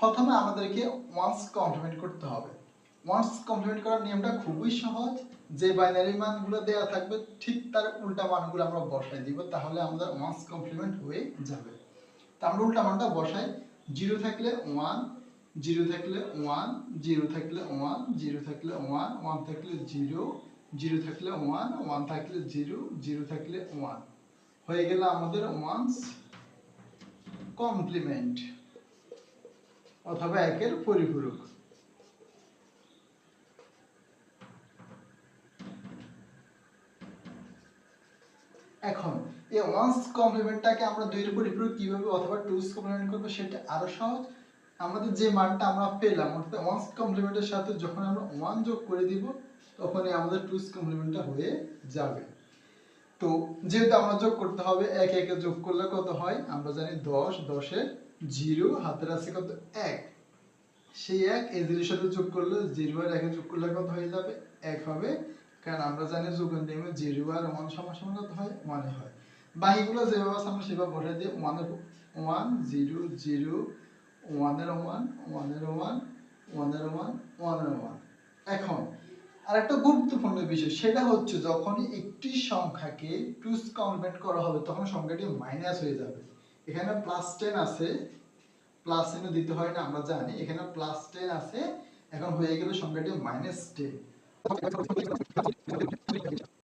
প্রথমে আমাদেরকে once complement করতে হবে। ওয়ান্স কমপ্লিমেন্ট করার নিয়মটা খুবই সহজ। যে বাইনারি মানগুলো দেওয়া থাকবে, ঠিক তার উল্টা মানগুলো আমরা বসাই দিব, তাহলে আমাদের ওয়ান্স কমপ্লিমেন্ট হয়ে যাবে। তা আমরা উল্টা মানটা বসাই। জিরো থাকলে ওয়ান জিরো থাকলে ওয়ান জিরো থাকলে ওয়ান জিরো থাকলে ওয়ান ওয়ান থাকলে জিরো জিরো থাকলে ওয়ান ওয়ান থাকলে জিরো জিরো থাকলে ওয়ান হয়ে গেল আমাদের ওয়ান্স কমপ্লিমেন্ট অথবা একের পরিপূরক। এখন, এই ওয়ান্স কমপ্লিমেন্টটাকে আমরা দুইয়ের পরিপূরক কীভাবে অথবা টুস কমপ্লিমেন্ট করব সেটা আরও সহজ। আমাদের যে মানটা আমরা পেলাম, অর্থাৎ ওয়ান্স কমপ্লিমেন্টের সাথে যখন আমরা ওয়ান যোগ করে দিব, তখনই আমাদের টুস কমপ্লিমেন্টটা হয়ে যাবে। তো যেহেতু আমরা যোগ করতে হবে, এক একে যোগ করলে কত হয়? আমরা জানি দশ, দশের জিরো হাতের আছে কত? এক। সেই এক জিরোর সাথে যোগ করলে জিরো আর একে যোগ করলে কত হয়ে যাবে? এক হবে। কারণ আমরা জানি যোগের নিয়মে জিরো আর ওয়ান সমান সমান কত হয়? ওয়ানে হয়। বাকিগুলো যেভাবে আছে আমরা সেভাবে বসাই দিয়ে ওয়ানের ওয়ান, জিরো জিরো, ওয়ানের ওয়ান ওয়ানের ওয়ান ওয়ানের ওয়ান ওয়ানের ওয়ান। এখন, আরেকটা গুরুত্বপূর্ণ বিষয়, সেটা হচ্ছে যখন একটি সংখ্যাকে টুস কমপ্লিমেন্ট করা হবে, তখন সংখ্যাটি মাইনাস হয়ে যাবে। এখানে প্লাস টেন আছে। প্লাস টেনে দিতে হয় না, আমরা জানি। এখানে প্লাস টেন আছে, এখন হয়ে গেলে সংখ্যাটি মাইনাস টেন